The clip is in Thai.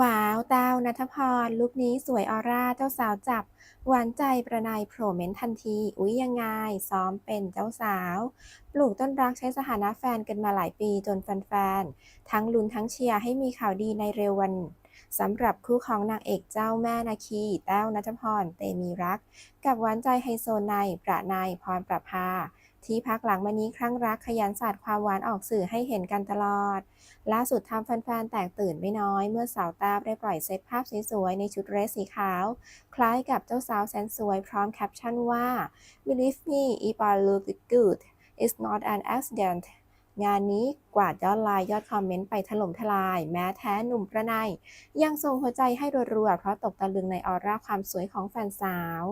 ว้าวแต้วนัทพร ลุคนี้สวยออร่าเจ้าสาวจับ หวานใจประนายโผล่เม้นทันที อุ๊ยยังไง ซ้อมเป็นเจ้าสาว ปลูกต้นรักใช้สถานะแฟนกันมาหลายปีจนแฟนๆ ทั้งลุ้นทั้งเชียร์ให้มีข่าวดีในเร็ววัน สำหรับคู่ของนางเอกเจ้าแม่นาคีแต้วณัฐพร เตมีรัก กับหวานใจไฮโซไนประนายพรประภาที่พักหลังมานี้ครั้งรักขยันสาดความหวานออกสื่อให้เห็นกันตลอด ล่าสุดทำแฟนๆ แตกตื่นไม่น้อย เมื่อสาวต้วได้ปล่อยเซตภาพสวยๆ ในชุดเรสสีขาว คล้ายกับเจ้าสาวแสนสวยพร้อมแคปชั่นว่า Believe me if I look good it's not an accident งานนี้กวาดยอดไลค์ยอดคอมเมนต์ไปถล่มทลาย แม้แท้หนุ่มประนายยังส่งหัวใจให้รัวๆเพราะตกตะลึงในออร่าความสวยของแฟนสาว